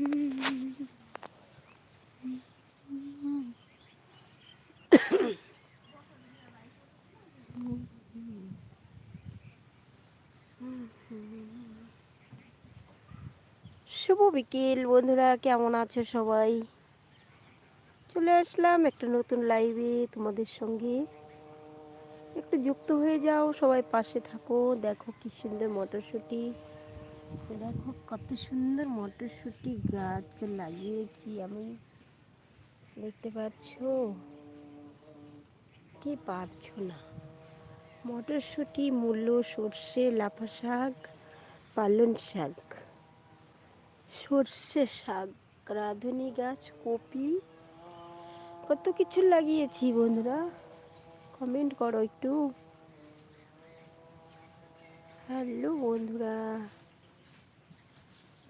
শুভ বিকেল, বন্ধুরা, কেমন আছো সবাই? চলে আসলাম একটা নতুন লাইভে তোমাদের সঙ্গে। একটু যুক্ত হয়ে যাও, সবাই পাশে থাকো, দেখো কি সুন্দর মটরশুঁটি। দেখো কত সুন্দর মটরশুঁটি গাছ লাগিয়েছি আমি। দেখতে পাচ্ছ? কি পারছ না? মটরশুঁটি, মূলো, সর্ষে, লাফা শাক, পালন শাক। সর্ষে শাক, রাঁধুনি গাছ, কপি। কত কিছু লাগিয়েছি বন্ধুরা। কমেন্ট করো একটু। হ্যালো বন্ধুরা।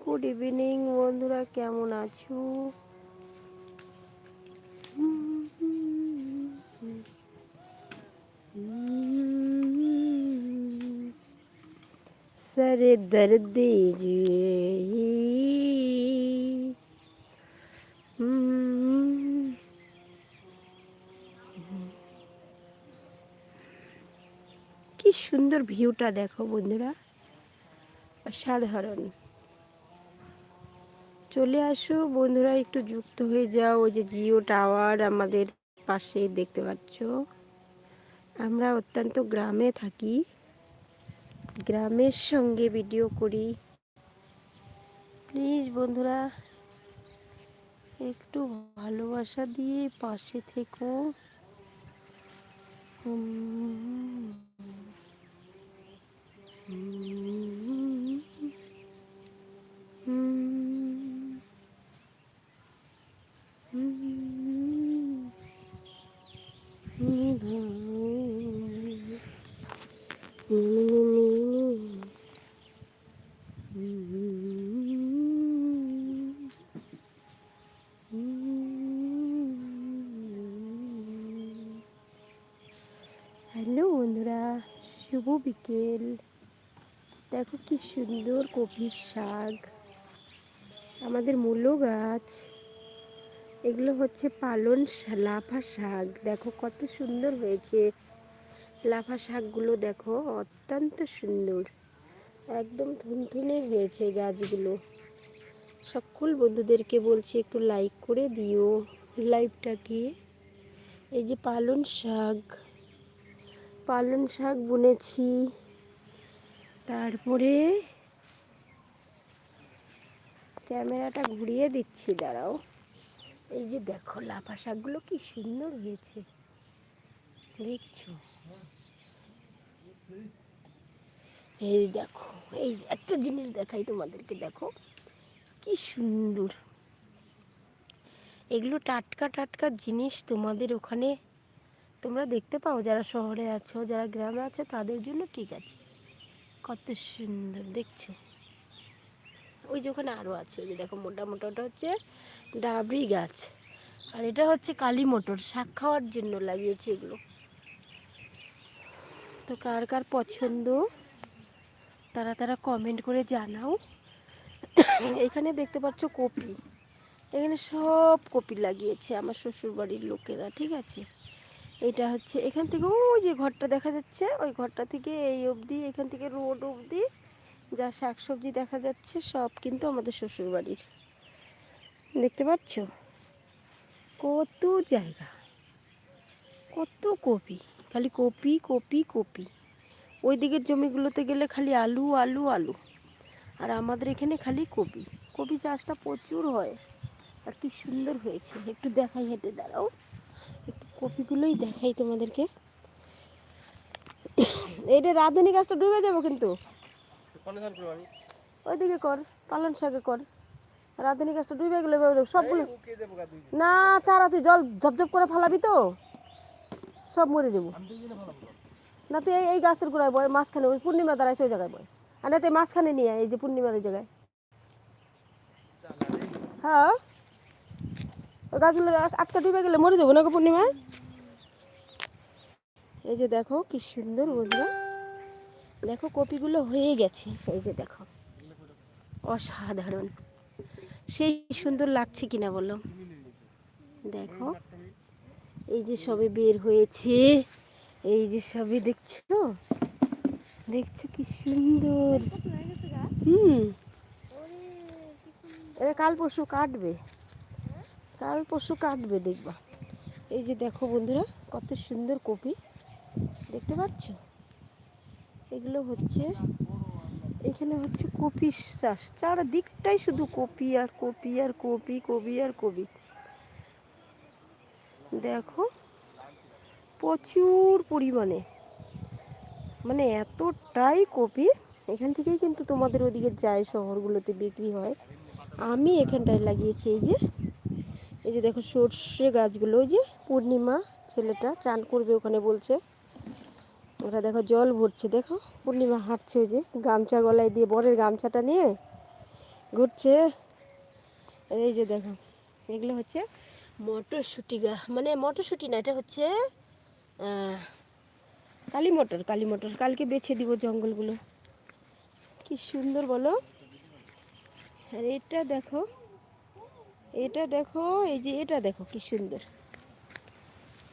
গুড ইভিনিং বন্ধুরা কেমন আছো सर दर्द কি সুন্দর ভিউটা দেখো বন্ধুরা সাধারণ চলে আসো। বন্ধুরা, একটু যুক্ত হয়ে যাও। ওই যে জিও টাওয়ার আমাদের পাশে দেখতে পাচ্ছ। আমরা অত্যন্ত গ্রামে থাকি। গ্রামের সঙ্গে ভিডিও করি। প্লিজ বন্ধুরা, একটু ভালোবাসা দিয়ে পাশে থেকো হুম। হুম। হুম। হ্যালো বন্ধুরা শুভ বিকেল দেখো কি সুন্দর কপির শাক, আমাদের মূলো গাছ, এগুলো হচ্ছে পালন লাফা শাক। দেখো কত সুন্দর হয়েছে। লাফা শাকগুলো দেখো অত্যন্ত সুন্দর। একদম থুনথুনে হয়েছে গাছগুলো। সকল বন্ধুদেরকে বলছি একটু লাইক করে দিও লাইভটাকে। এই যে পালন শাক পালন শাক বুনেছি। তারপরে ক্যামেরাটা ঘুরিয়ে দিচ্ছি, দাঁড়াও। এই যে দেখো, লাফা শাকগুলো কি সুন্দর হয়েছে। দেখছ? এই দেখো, এই একটা জিনিস দেখাই তোমাদেরকে, দেখো। কি সুন্দর। এগুলো টাটকা টাটকা জিনিস তোমাদের ওখানে তোমরা দেখতে পাও, যারা শহরে আছো, যারা গ্রামে আছো, তাদের জন্য ঠিক আছে। কত সুন্দর, দেখছ? ওই যে ওখানে আরও আছে, ওই যে দেখো মোটা মোটা, ওটা হচ্ছে ডাবরি গাছ। আর এটা হচ্ছে কালী মোটর, শাক খাওয়ার জন্য লাগিয়েছি এগুলো। তো কার কার পছন্দ, তারা তারা কমেন্ট করে জানাও। এখানে দেখতে পাচ্ছ কপি। এখানে সব কপি লাগিয়েছে আমার শ্বশুর বাড়ির লোকেরা, ঠিক আছে? এটা হচ্ছে এখান থেকে ওই যে ঘরটা দেখা যাচ্ছে, ওই ঘরটা থেকে এই অবধি, এখান থেকে রোড অবধি যা শাকসবজি দেখা যাচ্ছে সব কিন্তু আমাদের শ্বশুর বাড়ির দেখতে পাচ্ছ? কত জায়গা, কত কপি, খালি কপি কপি কপি। ওই দিকের জমিগুলোতে গেলে খালি আলু আলু আলু। আর আমাদের এখানে খালি কপি। কপি চাষটা প্রচুর হয়। আর কি সুন্দর হয়েছে। একটু দেখাই হেঁটে দাঁড়াও। কপিগুলোই দেখাই তোমাদেরকে। এইটা রাঁধুনি গাছটা ডুবে যাব কিন্তু। ওইদিকে কর পালন শাকে কর। রাঁধুনি গাছটা ডুবে গেলে সবগুলো না চারা তুই জল ঝপঝপ করে ফালাবি তো। সব মরে যাব। না তুই এই এই গাছের গোড়ায় বয় মাঝখানে ওই পূর্ণিমা দাঁড়াইছে ওই জায়গায় বয়। আর না তুই মাঝখানে নিয়ে এই যে পূর্ণিমার ওই জায়গায়। হ্যাঁ? গাছগুলো আট- আটকা ডুবে গেলে মরে যাব না গো পূর্ণিমা এই যে দেখো কি সুন্দর বন্ধুরা। দেখো কপিগুলো হয়ে গেছে। এই যে দেখো, অসাধারণ। সেই সুন্দর লাগছে কিনা বলো? দেখো, এই যে সবে বের হয়েছে। এই যে সবে দেখছ? দেখছ কি সুন্দর। হুম। এরা কাল পরশু কাটবে। কাল পরশু কাটবে দেখবা। এই যে দেখো বন্ধুরা, কত সুন্দর কপি। দেখতে পাচ্ছ? এগুলো হচ্ছে, এখানে হচ্ছে কপি চাষ। চারদিকটাই শুধু কপি আর কপি আর কপি কপি আর কপি। দেখো, প্রচুর পরিমাণে। মানে এতটাই কপি, এখান থেকেই কিন্তু তোমাদের ওদিকে যায় শহরগুলোতে বিক্রি হয়। আমি এখানটায় লাগিয়েছি, এই যে এই যে দেখো সর্ষে গাছগুলো, ওই যে পূর্ণিমা ছেলেটা চান করবে ওখানে বলছে। ওরা দেখো জল ভরছে, দেখো পূর্ণিমা হাঁটছে ওই যে, গামছা গলায় দিয়ে বরের গামছাটা নিয়ে ঘুরছে। এই যে দেখো, এগুলো হচ্ছে মটরশুঁটি গা মানে মটরশুঁটি না, এটা হচ্ছে কালী মটর কালী মটর, কালকে বেছে দিব জঙ্গলগুলো। কি সুন্দর বলো। আর এটা দেখো এটা দেখো, এই যে এটা দেখো কি সুন্দর।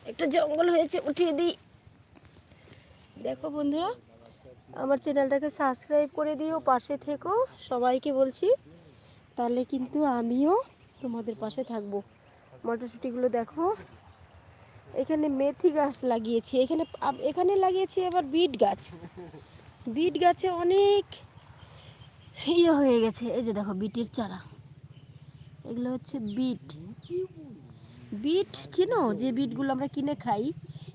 একটা জঙ্গল হয়েছে, উঠিয়ে দিই। দেখো বন্ধুরা, আমার চ্যানেলটাকে সাবস্ক্রাইব করে দিও, পাশে থেকো। সবাইকে বলছি, তাহলে কিন্তু আমিও তোমাদের পাশে থাকব। মটরশুঁটিগুলো দেখো, এখানে মেথি গাছ লাগিয়েছি। এখানে এখানে লাগিয়েছি আবার বিট গাছ। বিট গাছে অনেক ইয়ে হয়ে গেছে। এই যে দেখো, বিটের চারা। এগুলো হচ্ছে বিট। বিট চিনো? যে বিটগুলো আমরা কিনে খাই,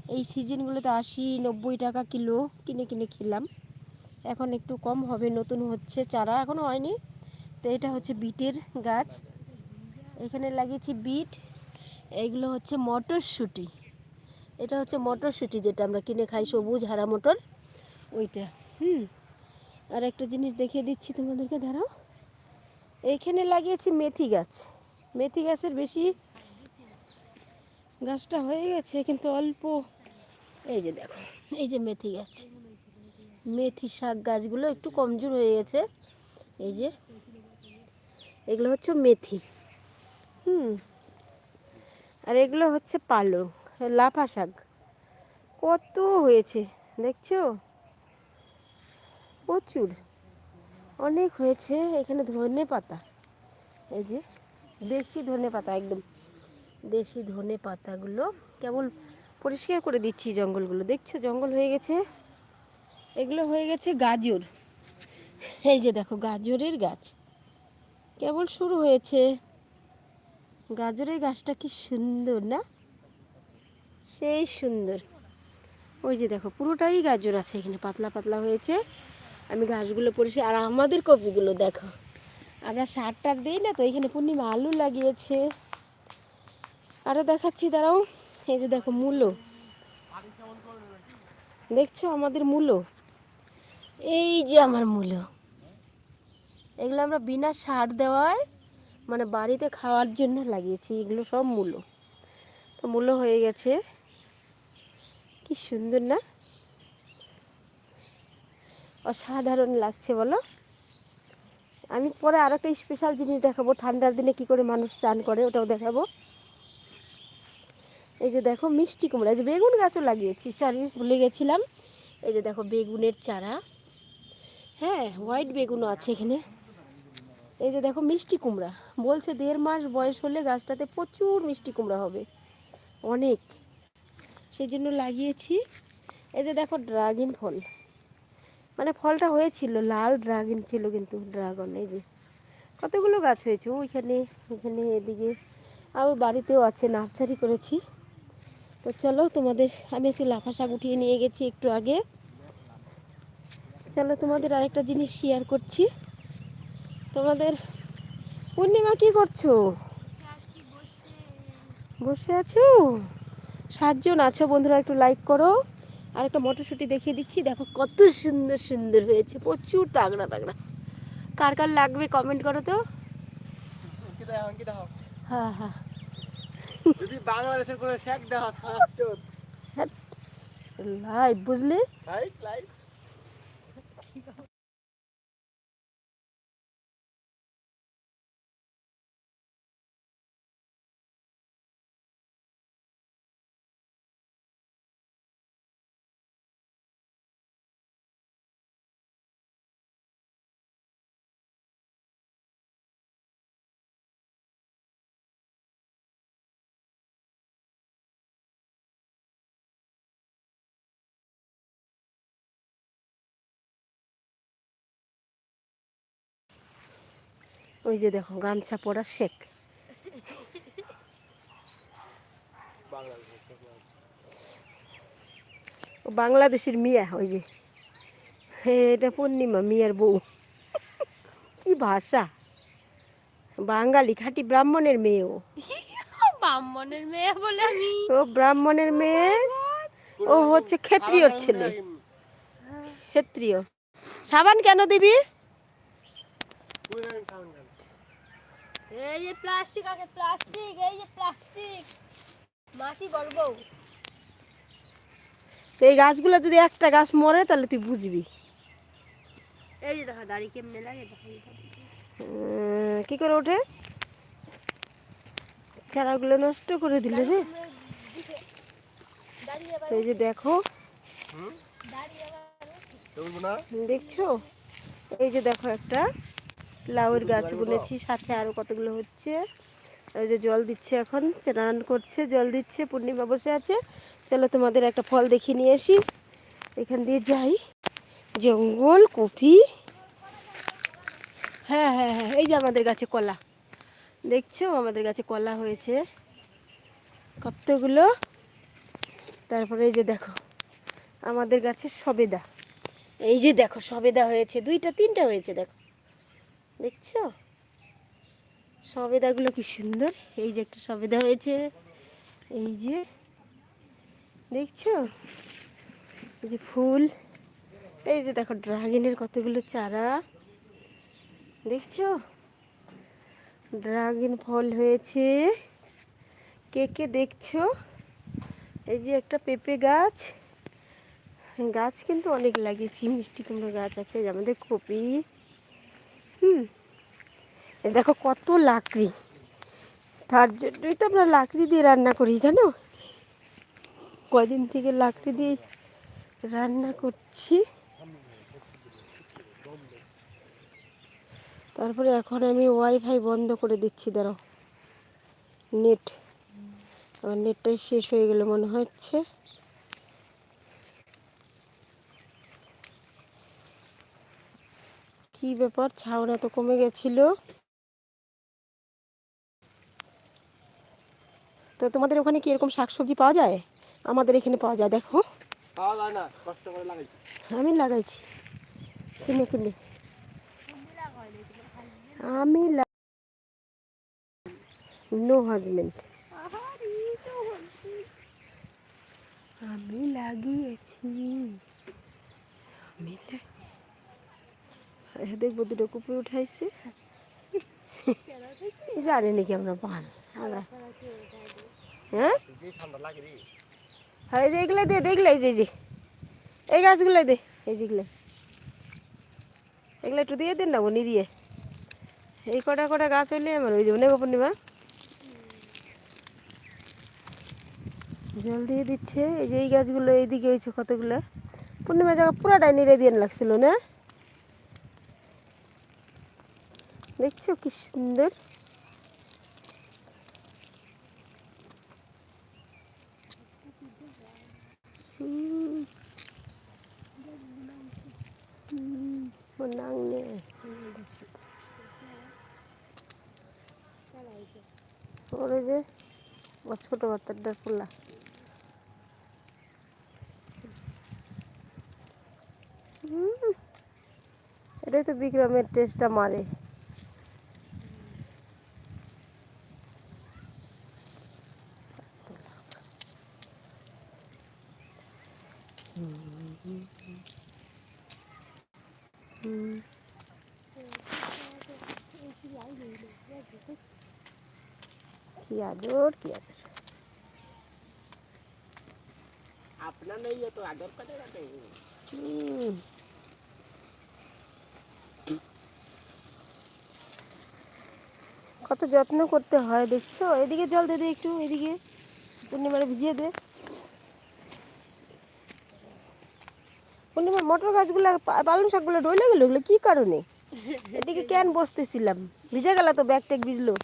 এই সিজনগুলোতে আশি, নব্বই টাকা কিলো কিনে কিনে খেলাম। এখন একটু কম হবে, নতুন হচ্ছে, চারা এখনও হয়নি। তো এটা হচ্ছে বিটের গাছ। এখানে লাগিয়েছি বিট। এইগুলো হচ্ছে মটরশুঁটি। এটা হচ্ছে মটরশুঁটি যেটা আমরা কিনে খাই, সবুজ হারা মটর। ওইটা, হুম। আর একটা জিনিস দেখিয়ে দিচ্ছি তোমাদেরকে, দাঁড়াও। এইখানে লাগিয়েছি মেথি গাছ। মেথি গাছের বেশি গাছটা হয়ে গেছে, কিন্তু অল্প। এই যে দেখো, এই যে মেথি গাছ। মেথি শাক গাছগুলো একটু কমজোর হয়ে গেছে। এই যে, এগুলো হচ্ছে মেথি। হুম, আর এগুলো হচ্ছে পালং, লাফা শাক। কত হয়েছে, দেখছ? প্রচুর। অনেক হয়েছে। এখানে ধনে পাতা। এই যে, দেশি ধনে পাতা, একদম। দেশি ধনে পাতাগুলো কেবল পরিষ্কার করে দিচ্ছি জঙ্গলগুলো। দেখছ, জঙ্গল হয়ে গেছে। এগুলো হয়ে গেছে গাজর। এই যে দেখো, গাজরের গাছ। কেবল শুরু হয়েছে। গাজরের গাছটা কি সুন্দর, না? সেই সুন্দর। ওই যে দেখো, পুরোটাই গাজর আছে এখানে, পাতলা পাতলা হয়েছে। আমি ঘাসগুলো পরিষ্কার, আর আমাদের কপিগুলো দেখো। আমরা সার টার দিই না তো, এখানে পূর্ণিমা আলু লাগিয়েছে। আরও দেখাচ্ছি, দাঁড়াও। এই যে দেখো, মূলো। দেখছ আমাদের মূলো? এই যে আমার মূলো। এগুলো আমরা বিনা সার দেওয়ায় মানে বাড়িতে খাওয়ার জন্য লাগিয়েছি, এগুলো সব মূলো। তো মূলো হয়ে গেছে। কি সুন্দর না? অসাধারণ লাগছে, বলো। আমি পরে আরও একটা স্পেশাল জিনিস দেখাবো, ঠান্ডার দিনে কি করে মানুষ চান করে, ওটাও দেখাবো। এই যে দেখো, মিষ্টি কুমড়া, এই যে বেগুন গাছও লাগিয়েছি সরি ভুলে গেছিলাম। এই যে দেখো, বেগুনের চারা। হ্যাঁ হোয়াইট বেগুনও আছে এখানে। এই যে দেখো, মিষ্টি কুমড়া। বলছে দেড় মাস বয়স হলে গাছটাতে প্রচুর মিষ্টি কুমড়া হবে। অনেক। সেই জন্য লাগিয়েছি। এই যে দেখো, ড্রাগন ফল। মানে ফলটা হয়েছিল, লাল ড্রাগন ছিল কিন্তু ড্রাগন, এই যে। কতগুলো গাছ হয়েছে? ওইখানে ওইখানে এদিকে। আমার বাড়িতেও আছে, নার্সারি করেছি। তো চলো তোমাদের, আমি আজকে লাফা শাক উঠিয়ে নিয়ে গেছি একটু আগে। চলো তোমাদের আরেকটা জিনিস শেয়ার করছি। তোমাদের, পূর্ণিমা কি করছ? বসে আছো? সাতজন আছো বন্ধুরা, একটু লাইক করো। আর একটা মটরশুঁটি দেখিয়ে দিচ্ছি। দেখো কত সুন্দর সুন্দর হয়েছে। প্রচুর তাগড়া তাগড়া। কার কার লাগবে কমেন্ট করো তো? হ্যাঁ হ্যাঁ। যদি বাংলাদেশের কোনো শেখ দেখা লাইভ বুঝলি? লাইক লাইক ওই যে দেখো গামছা পরা শেখ। বাংলাদেশের মিয়া ওই যে। এটা পূর্ণিমা মিয়ার বউ। কি ভাষা। বাঙালি খাঁটি ব্রাহ্মণের মেয়ে ও। ব্রাহ্মণের মেয়ে বলে আমি। ও ব্রাহ্মণের মেয়ে? ও হচ্ছে ক্ষত্রিয়র ছেলে। ক্ষত্রিয়। সাবান কেন দিবি পুরো আমি খাওয়ান খান। এই যে প্লাস্টিক আছে প্লাস্টিক এই যে প্লাস্টিক। মাটি গর্ব তো এই গাছগুলো যদি একটা গাছ মরে তাহলে তুই বুঝবি। এই যে দেখো দাড়ি কেমনে লাগে কি করে ওঠে? চারাগুলো নষ্ট করে দিলে রে। এই যে দেখো? দেখছ? এই যে দেখো একটা। লাউয়ের গাছ বুনেছি, সাথে আরও কতগুলো হচ্ছে। ওই যে জল দিচ্ছে এখন, স্নান করছে, জল দিচ্ছে, পূর্ণিমা বসে আছে। চলো তোমাদের একটা ফল দেখিয়ে নিয়ে আসি। এখান দিয়ে যাই। জঙ্গল, কপি। হ্যাঁ হ্যাঁ হ্যাঁ এই যে আমাদের গাছে কলা। দেখছ, আমাদের গাছে কলা হয়েছে। কতগুলো? তারপরে এই যে দেখো, আমাদের গাছে সবেদা। এই যে দেখো, সবেদা হয়েছে, দুইটা, তিনটা হয়েছে, দেখো। দেখছ? সবেদাগুলো কি সুন্দর। এই যে একটা সবেদা হয়েছে। এই যে, দেখছ? এই যে ফুল। এই যে দেখো, ড্রাগনের কতগুলো চারা। দেখছ? ড্রাগন ফল হয়েছে। কে কে দেখছ? এই যে একটা পেঁপে গাছ। গাছ কিন্তু অনেক লাগিয়েছি। মিষ্টি কুমড়ো গাছ আছে আমাদের কপি। হুম। দেখো কত লাকড়ি। তার জন্যই তো আমরা লাকড়ি দিয়ে রান্না করি, জানো? কদিন থেকে লাকড়ি দিয়ে রান্না করছি। তারপরে এখন আমি ওয়াইফাই বন্ধ করে দিচ্ছি, দাঁড়াও। নেট। আমার নেটটাই শেষ হয়ে গেলে, মনে হচ্ছে। কি ব্যাপার? ছাউনা তো কমে গেছিল। তো তোমাদের ওখানে কি এরকম শাকসবজি পাওয়া যায়? আমাদের এখানে পাওয়া যায় দেখো। আমি লাগাইছি। কিনে কিনে। আমি নো হাজবেন্ড আমি লাগিয়েছি। আমি লা- এই দেখব দুটো কুকুর উঠাইছে। জানি নাকি আমরা পান। হ্যাঁ যে হ্যাঁ? এই যে এগুলো দে দেখলে এই যে এই যে। গাছগুলো দে, এই যেগুলো এগুলো একটু দিয়ে দিন না বনি দিয়ে এই কটা কটা গাছ হইলে আমার ওই যাব নেব পূর্ণিমা। জল দিয়ে দিচ্ছে, এই যে এই গাছগুলো এইদিকে হয়েছে কতগুলো? পূর্ণিমা জায়গা পুরাটাই নিড়ে দিয়ে লাগছিল, না? দেখছ কি সুন্দর ওরে যে ছোট বাচ্চাটার পোলা হুম, এটাই তো বিক্রমের টেস্টটা মারে কি আদর কি আদর আপনার নেই এত আদর করে রাখে। হুম। কত যত্ন করতে হয় দেখছ এদিকে জল দে দে একটু এদিকে পূর্ণিমারে ভিজিয়ে দে পূর্ণিমা মটর গাছগুলো, পালং শাকগুলো ডলে গেলো ওগুলো কী কারণে? এদিকে কেন বসতেছিলাম? ভিজে গেল তো ব্যাগ ট্যাগ ভিজলো।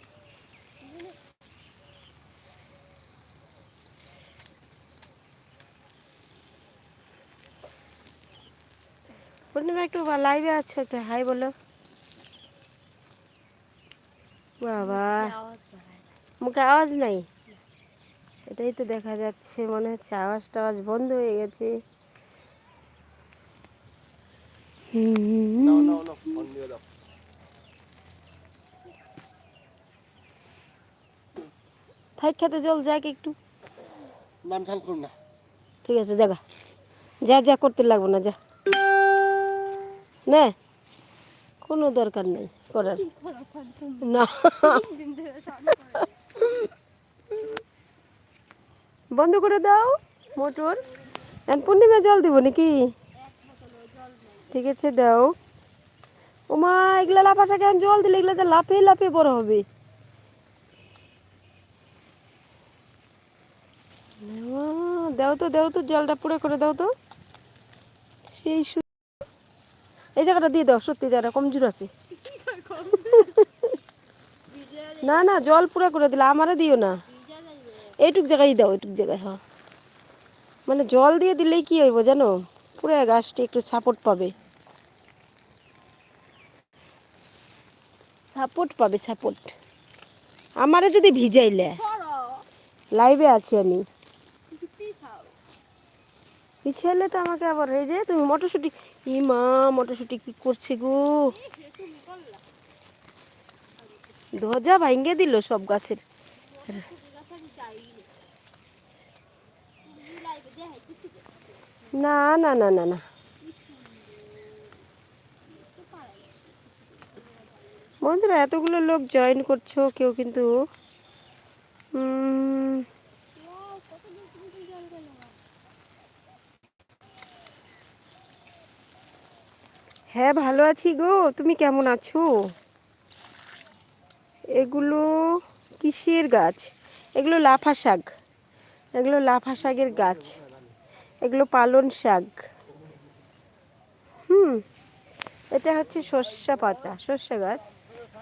পূর্ণিমা একটু লাইভে আছো একটু হাই বলো। বাবা। মুখে আওয়াজ নাই? এটাই তো দেখা যাচ্ছে, মনে হচ্ছে আওয়াজ টাওয়াজ বন্ধ হয়ে গেছে হুম। নাও নাও নাও ফোন দিয়ে দাও থাক খেতে জল যাক একটু। নাম ঝাল করুন না। ঠিক আছে জাগা। যা যা করতে লাগবো না যা। না কোনো দরকার নেই করার। না। বন্ধ করে দাও মোটর। এখন পূর্ণিমা জল দিব নাকি? ঠিক আছে, দাও। ওমা, এগুলা লাফাসা কেন? জল দিলে এগুলা তো লাফিয়ে লাফিয়ে বড় হবে। দাও তো দাও তো, জলটা পুরো করে দাও তো। সেই এই জায়গাটা দিয়ে দাও, সত্যি জায়গাটা, কমজোর আছে। না না, জল পুরো করে দিলে আমারে দিও না। এইটুক জায়গায় দাও, এইটুক জায়গায় হ্যাঁ। মানে জল দিয়ে দিলেই কি হইব, জানো? পুরো গাছটি একটু সাপোর্ট পাবে। সাপোর্ট পাবে সাপোর্ট আমারে যদি ভিজাইলে। লাইভে আছি আমি। পিছাইলে তো আমাকে আবার এই যে তুমি মটরশুটি ই মা, মটরশুটি কি করছে গো? ধ্বজা ভাঙ্গে দিল সব গাছের তুমি গাছালি চাইলে। তুমি লাইভে দেখাই কিছু দে। না না না না না। বন্ধুরা এতগুলো লোক জয়েন করছ, কেউ কিন্তু। হ্যাঁ ভালো আছি গো। তুমি কেমন আছো? এগুলো কিসের গাছ? এগুলো লাফা শাক। এগুলো লাফা শাকের গাছ। এগুলো পালন শাক। হুম, এটা হচ্ছে সর্ষা পাতা, সর্ষা গাছ।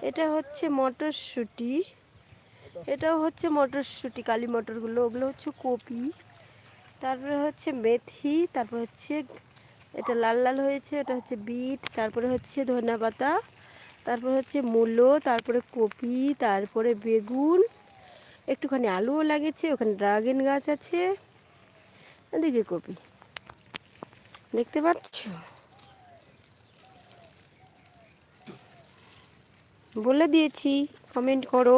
এটা হচ্ছে মটরশুঁটি। এটাও হচ্ছে মটরশুঁটি, কালি মটরগুলো, ওগুলো হচ্ছে কপি। তারপরে হচ্ছে মেথি, তারপর হচ্ছে এটা লাল লাল হয়েছে, এটা হচ্ছে বিট, তারপরে হচ্ছে ধনা পাতা, তারপরে হচ্ছে মূলো, তারপরে কপি, তারপরে বেগুন, একটুখানি আলুও লাগিয়েছে, ওখানে ড্রাগন গাছ আছে। এদিকে কপি। দেখতে পাচ্ছ? বলে দিয়েছি কমেন্ট করো।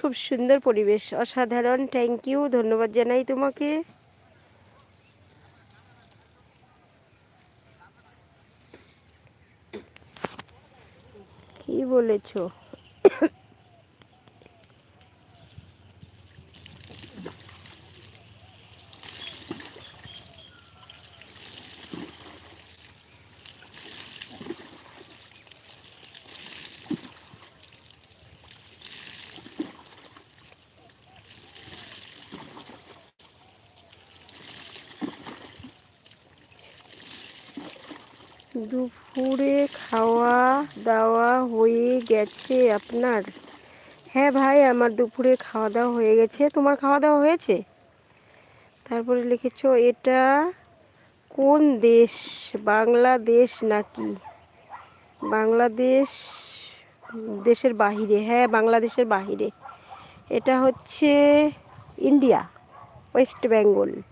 খুব সুন্দর পরিবেশ। অসাধারণ থ্যাংক ইউ ধন্যবাদ জানাই তোমাকে। কি বলেছ? দুপুরে খাওয়া দাওয়া হয়ে গেছে আপনার? হ্যাঁ ভাই, আমার দুপুরে খাওয়া দাওয়া হয়ে গেছে। তোমার খাওয়া দাওয়া হয়েছে? তারপরে লিখেছ, এটা কোন দেশ? বাংলাদেশ নাকি? বাংলাদেশ, দেশের বাহিরে। হ্যাঁ বাংলাদেশের বাহিরে। এটা হচ্ছে ইন্ডিয়া, ওয়েস্ট বেঙ্গল।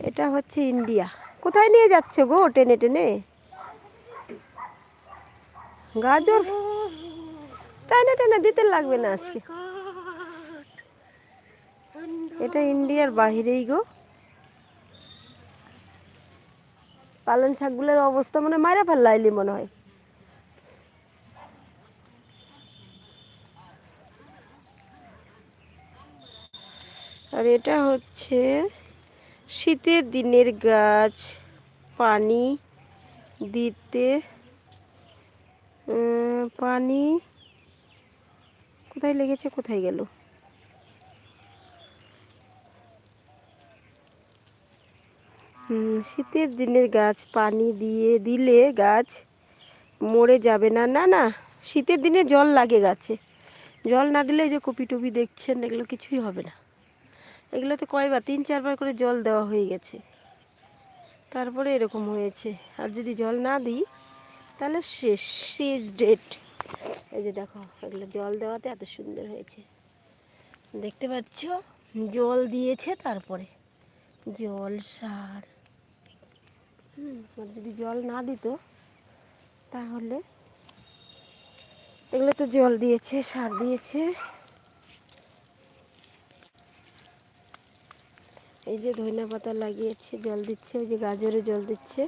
এটা হচ্ছে ইন্ডিয়া। কোথায় নিয়ে যাচ্ছ গো টেনে টেনে? গাজর? টানে টানে দিতে লাগবে না আজকে। এটা ইন্ডিয়ার বাহিরেই গো। পালন শাকগুলোর অবস্থা মানে মারা ফেললাইলি মনে হয়। আর এটা হচ্ছে শীতের দিনের গাছ, পানি দিতে পানি কোথায় লেগেছে, কোথায় গেল? শীতের দিনের গাছ, পানি দিয়ে দিলে গাছ মরে যাবে না। না না, শীতের দিনে জল লাগে গাছে। জল না দিলে যে কপি টপি দেখছেন, এগুলো কিছুই হবে না। এগুলোতে কয়বার, তিন, চারবার করে জল দেওয়া হয়ে গেছে। তারপরে এরকম হয়েছে। আর যদি জল না দিই, তাহলে শেষ শেষ ডেট এই যে দেখো, এগুলো জল দেওয়াতে এত সুন্দর হয়েছে। দেখতে পাচ্ছ? জল দিয়েছে তারপরে। জল, সার। আর যদি জল না দিত, তাহলে এগুলো তো জল দিয়েছে, সার দিয়েছে। এই যে ধনিয়া পাতা লাগিয়েছে, জল দিচ্ছে, ওই যে গাজরে জল দিচ্ছে।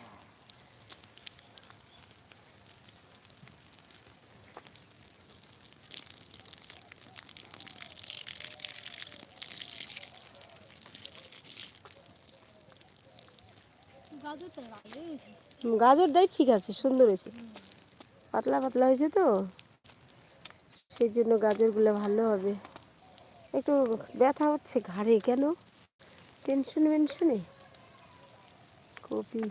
গাজরটাই ঠিক আছে, সুন্দর হয়েছে। পাতলা পাতলা হয়েছে তো, সেই জন্য গাজরগুলো ভালো হবে। একটু ব্যথা হচ্ছে ঘাড়ে, কেন? টেনশন মেনশনে কপি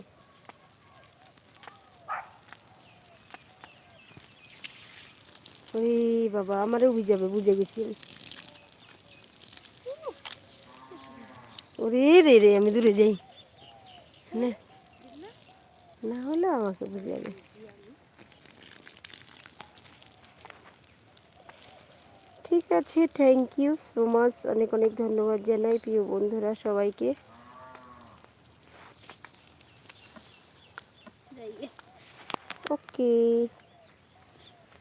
ওরে বাবা, আমারও বুঝাবে বুঝে গেছি আমি। ওরে রে রে, আমি দূরে যাই। না না হলে আমাকে বুঝাবে ঠিক আছে থ্যাংক ইউ সো মাচ অনেক অনেক ধন্যবাদ জানাই প্রিয় বন্ধুরা সবাইকে। ওকে